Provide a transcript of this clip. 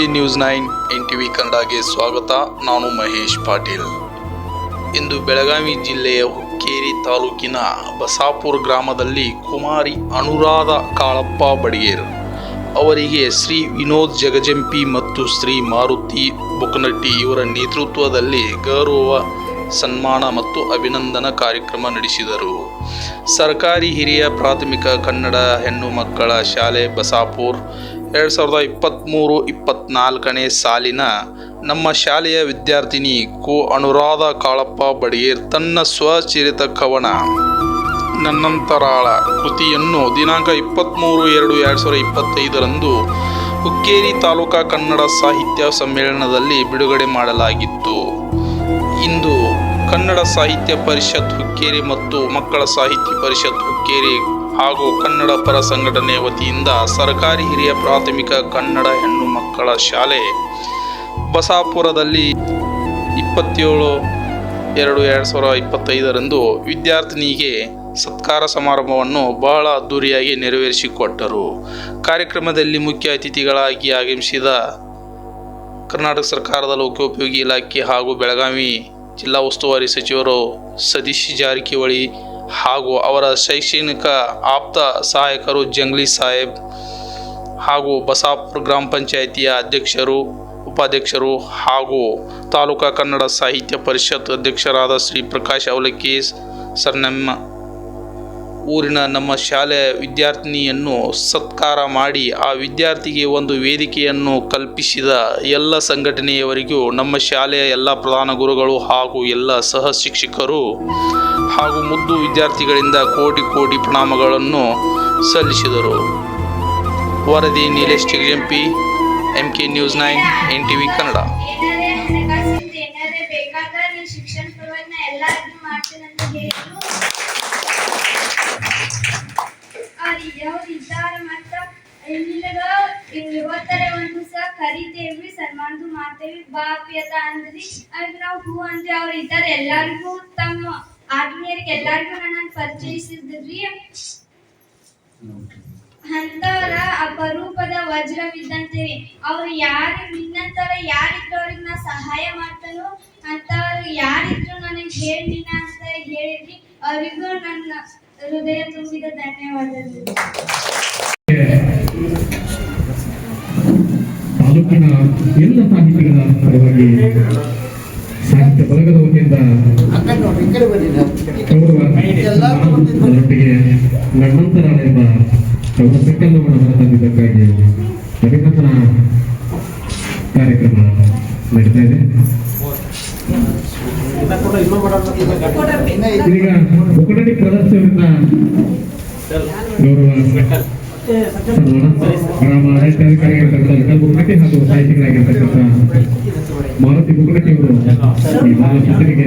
K news nine N T V ಕನ್ನಡಗೆ ಸ್ವಾಗತ. ನಾನು ಮಹೇಶ್ ಪಾಟೀಲ್. ಇಂದು ಬೆಳಗಾವಿ ಜಿಲ್ಲೆಯ ಹುಕ್ಕೇರಿ ತಾಲೂಕಿನ ಬಸಾಪುರ ಗ್ರಾಮದಲ್ಲಿ ಕುಮಾರಿ ಅನುರಾಧ ಕಾಳಪ್ಪ ಬಡಿಗೇರ್ ಅವರಿಗೆ ಶ್ರೀ ವಿನೋದ್ ಜಗಜಂಪಿ ಮತ್ತು ಶ್ರೀ ಮಾರುತಿ ಬುಕನಟ್ಟಿ ಇವರ ನೇತೃತ್ವದಲ್ಲಿ ಗೌರವ, ಸನ್ಮಾನ ಮತ್ತು ಅಭಿನಂದನಾ ಕಾರ್ಯಕ್ರಮ ನಡೆಸಿದರು. ಸರ್ಕಾರಿ ಹಿರಿಯ ಪ್ರಾಥಮಿಕ ಕನ್ನಡ ಹೆಣ್ಣು ಮಕ್ಕಳ ಶಾಲೆ ಬಸಾಪುರ್ ಎರಡು ಸಾವಿರದ ಇಪ್ಪತ್ತ್ಮೂರು ಇಪ್ಪತ್ತ್ನಾಲ್ಕನೇ ಸಾಲಿನ ನಮ್ಮ ಶಾಲೆಯ ವಿದ್ಯಾರ್ಥಿನಿ ಕೋ. ಅನುರಾಧ ಕಾಳಪ್ಪ ಬಡಿಗೇರ್ ತನ್ನ ಸ್ವಚರಿತ ಕವನ ನನ್ನಂತರಾಳ ಕೃತಿಯನ್ನು ದಿನಾಂಕ ಇಪ್ಪತ್ತ್ಮೂರು ಎರಡು ಎರಡು ಸಾವಿರದ ಇಪ್ಪತ್ತೈದರಂದು ಹುಕ್ಕೇರಿ ತಾಲೂಕಾ ಕನ್ನಡ ಸಾಹಿತ್ಯ ಸಮ್ಮೇಳನದಲ್ಲಿ ಬಿಡುಗಡೆ ಮಾಡಲಾಗಿತ್ತು. ಇಂದು ಕನ್ನಡ ಸಾಹಿತ್ಯ ಪರಿಷತ್ ಹುಕ್ಕೇರಿ ಮತ್ತು ಮಕ್ಕಳ ಸಾಹಿತ್ಯ ಪರಿಷತ್ ಹುಕ್ಕೇರಿ ಹಾಗೂ ಕನ್ನಡ ಪರ ಸಂಘಟನೆ ವತಿಯಿಂದ ಸರ್ಕಾರಿ ಹಿರಿಯ ಪ್ರಾಥಮಿಕ ಕನ್ನಡ ಹೆಣ್ಣು ಮಕ್ಕಳ ಶಾಲೆ ಬಸಾಪುರದಲ್ಲಿ ಇಪ್ಪತ್ತೇಳು ಎರಡು ಎರಡು ಸಾವಿರದ ಇಪ್ಪತ್ತೈದರಂದು ವಿದ್ಯಾರ್ಥಿನಿಗೆ ಸತ್ಕಾರ ಸಮಾರಂಭವನ್ನು ಬಹಳ ಅದ್ದೂರಿಯಾಗಿ ನೆರವೇರಿಸಿಕೊಟ್ಟರು. ಕಾರ್ಯಕ್ರಮದಲ್ಲಿ ಮುಖ್ಯ ಅತಿಥಿಗಳಾಗಿ ಆಗಮಿಸಿದ ಕರ್ನಾಟಕ ಸರ್ಕಾರದ ಲೋಕೋಪಯೋಗಿ ಇಲಾಖೆ ಹಾಗೂ ಬೆಳಗಾವಿ ಜಿಲ್ಲಾ ಉಸ್ತುವಾರಿ ಸಚಿವರು ಸತೀಶ್ ಜಾರಕಿಹೊಳಿ ಹಾಗೂ ಅವರ ಶೈಕ್ಷಣಿಕ ಆಪ್ತ ಸಹಾಯಕರು ಜಂಗ್ಲಿ ಸಾಹೇಬ್ ಹಾಗೂ ಬಸಾಪುರ ಗ್ರಾಮ ಪಂಚಾಯಿತಿಯ ಅಧ್ಯಕ್ಷರು, ಉಪಾಧ್ಯಕ್ಷರು ಹಾಗೂ ತಾಲೂಕಾ ಕನ್ನಡ ಸಾಹಿತ್ಯ ಪರಿಷತ್ ಅಧ್ಯಕ್ಷರಾದ ಶ್ರೀ ಪ್ರಕಾಶ್ ಅವಲಕ್ಕಿ ಸರ್, ನಮ್ಮ ಊರಿನ ನಮ್ಮ ಶಾಲೆಯ ವಿದ್ಯಾರ್ಥಿನಿಯನ್ನು ಸತ್ಕಾರ ಮಾಡಿ ಆ ವಿದ್ಯಾರ್ಥಿಗೆ ಒಂದು ವೇದಿಕೆಯನ್ನು ಕಲ್ಪಿಸಿದ ಎಲ್ಲ ಸಂಘಟನೆಯವರಿಗೂ ನಮ್ಮ ಶಾಲೆಯ ಎಲ್ಲ ಪ್ರಧಾನ ಗುರುಗಳು ಹಾಗೂ ಎಲ್ಲ ಸಹ ಶಿಕ್ಷಕರು ಹಾಗೂ ಮುದ್ದು ವಿದ್ಯಾರ್ಥಿಗಳಿಂದ ಕೋಟಿ ಕೋಟಿ ಪ್ರಣಾಮಗಳನ್ನು ಸಲ್ಲಿಸಿದರು. ವರದಿ Nilesh Chigajampi M K news nine N T V Kannada. ಅಂತ ಇವತ್ತರ ಒಂದ್ ಬಾಪಿ ಅದ ಅಂದ್ರಿ ಅದ್ ನಾವು ಹೂ ಅಂದ್ರೆ ಅವ್ರು ಇದ್ದಾರೆ ಎಲ್ಲಾರ್ಗೂ ತಮ್ಮ ಆತ್ಮೀಯರಿಗೆ ಎಲ್ಲಾರ್ಗೂ ನನ್ನ ಪರಿಚಯಿಸಿದ್ರಿ ಅಂತವರ ಅಪರೂಪದ ವಜ್ರವಿದ್ದಂತೀರಿ ಅವ್ರು ಯಾರು ನಿನ್ನಂತರ ಯಾರಿದ್ರು ಅವ್ರಿಗೆ ನಾ ಸಹಾಯ ಮಾಡ್ತಾನೋ ಅಂತವ್ರು ಯಾರಿದ್ರು ನನಗೆ ಹೇಳಿನ ಅಂತ ಹೇಳಿದ್ರಿ ಅವರಿಗೂ ನನ್ನ ಹೃದಯ ತುಂಬಿದ ಧನ್ಯವಾದಗಳು. ತಾಲೂಕಿನ ಎಲ್ಲ ಸಾಹಿತಿಗಳ ಪರವಾಗಿ ಸಾಹಿತ್ಯ ಬಳಗದ ಗೌರವ ಅದರೊಟ್ಟಿಗೆ ನನ್ನಂತರ ಎಂಬ ಗೌರವ ಸಂಕಲನವನ್ನು ಹೊರತಂದಿದ್ದಕ್ಕಾಗಿ ಅಭಿನಂದನಾ ಕಾರ್ಯಕ್ರಮ ನಡೀತಾ ಇದೆ ಈಗ ಮುಕುಟಡಿ ಪ್ರದರ್ಶನದಿಂದ ಗೌರವ ಗ್ರಾಮ ಆಡಳಿತಾಧಿಕಾರಿಯಾಗಿರ್ತಕ್ಕಂಥ ವಿಠಲ್ ಬುಕ್ಕಟ್ಟಿ ಹಾಗೂ ಸಾಹಿತಿಗಳಾಗಿರ್ತಕ್ಕಂಥ ಮಾರುತಿ ಬುಕ್ಕಟ್ಟಿ ಅವರು ಈ ಭಾವಚಿತ್ರಕ್ಕೆ